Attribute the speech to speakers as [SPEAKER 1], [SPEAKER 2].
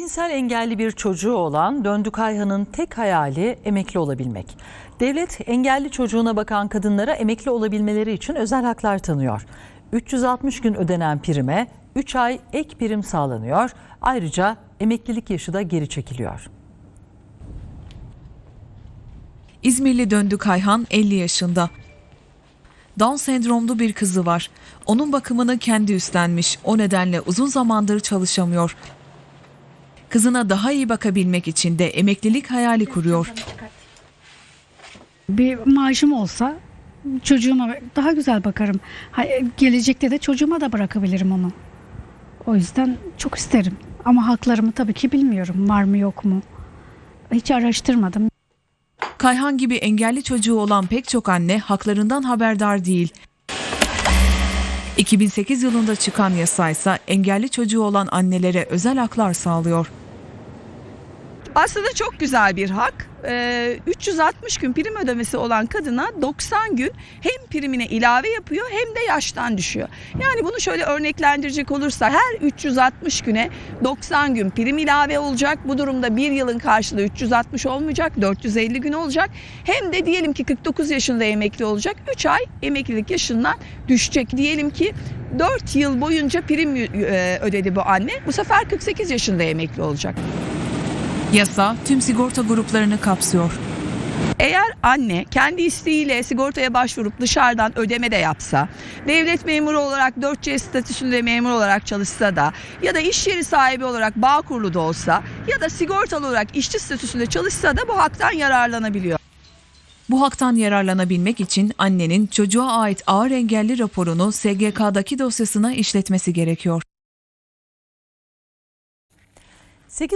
[SPEAKER 1] Cinsel engelli bir çocuğu olan Döndü Kayhan'ın tek hayali emekli olabilmek. Devlet engelli çocuğuna bakan kadınlara emekli olabilmeleri için özel haklar tanıyor. 360 gün ödenen prime 3 ay ek prim sağlanıyor. Ayrıca emeklilik yaşı da geri çekiliyor.
[SPEAKER 2] İzmirli döndü Kayhan 50 yaşında. Down sendromlu bir kızı var. Onun bakımını kendi üstlenmiş. O nedenle uzun zamandır çalışamıyor. Kızına daha iyi bakabilmek için de emeklilik hayali kuruyor.
[SPEAKER 3] Bir maaşım olsa çocuğuma daha güzel bakarım. Ha, Gelecekte de çocuğuma da bırakabilirim onu. O yüzden çok isterim. Ama haklarımı tabii ki bilmiyorum. Var mı yok mu? Hiç araştırmadım.
[SPEAKER 2] Kayhan gibi engelli çocuğu olan pek çok anne haklarından haberdar değil. 2008 yılında çıkan yasaysa engelli çocuğu olan annelere özel haklar sağlıyor.
[SPEAKER 4] Aslında çok güzel bir hak. Ee, 360 gün prim ödemesi olan kadına 90 gün hem primine ilave yapıyor hem de yaştan düşüyor. Yani bunu şöyle örneklendirecek olursa her 360 güne 90 gün prim ilave olacak. Bu durumda bir yılın karşılığı 360 olmayacak 450 gün olacak. Hem de diyelim ki 49 yaşında emekli olacak 3 ay emeklilik yaşından düşecek. Diyelim ki 4 yıl boyunca prim e, ödedi bu anne. Bu sefer 48 yaşında emekli olacak.
[SPEAKER 2] Yasa tüm sigorta gruplarını kapsıyor.
[SPEAKER 4] Eğer anne kendi isteğiyle sigortaya başvurup dışarıdan ödeme de yapsa, devlet memuru olarak 4C statüsünde memur olarak çalışsa da ya da iş yeri sahibi olarak bağ kurulu da olsa ya da sigortalı olarak işçi statüsünde çalışsa da bu haktan yararlanabiliyor.
[SPEAKER 2] Bu haktan yararlanabilmek için annenin çocuğa ait ağır engelli raporunu SGK'daki dosyasına işletmesi gerekiyor.
[SPEAKER 1] 8